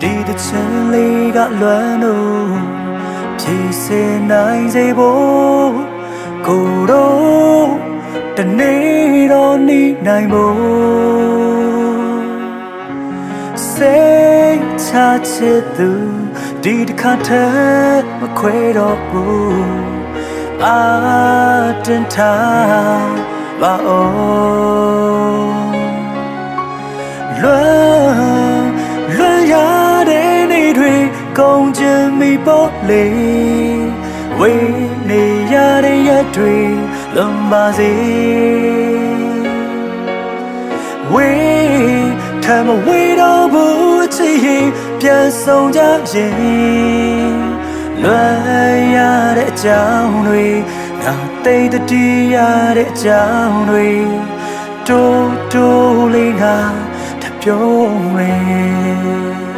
ဒီတစ်ချင်လေးကလွမ်းလို့ဖြည့်စင်နိုင်စေဖို့ကိုယ်တော့တနေ့တော့နေနိုင်ဖို့စိတ်ချချစ်သူဒီတစ်ခါတည်းမခွဲတော့ဘူးအာတင်ထားပါအောင်လွမ်း ကုန်ချင်မိပေါ်လေဝေးနေရတဲ့ရက်တွေလွန်ပါစေဝေးထမဝေးတော့ဘူးချစ်ရင်ပြန်ဆောင်ကြရင်လွမ်းရတဲ့အကြောင်းတွေငါတိတ်တတိရတဲ့အကြောင်းတွေတိုးတိုးလေးငါထပ်ပြောမယ်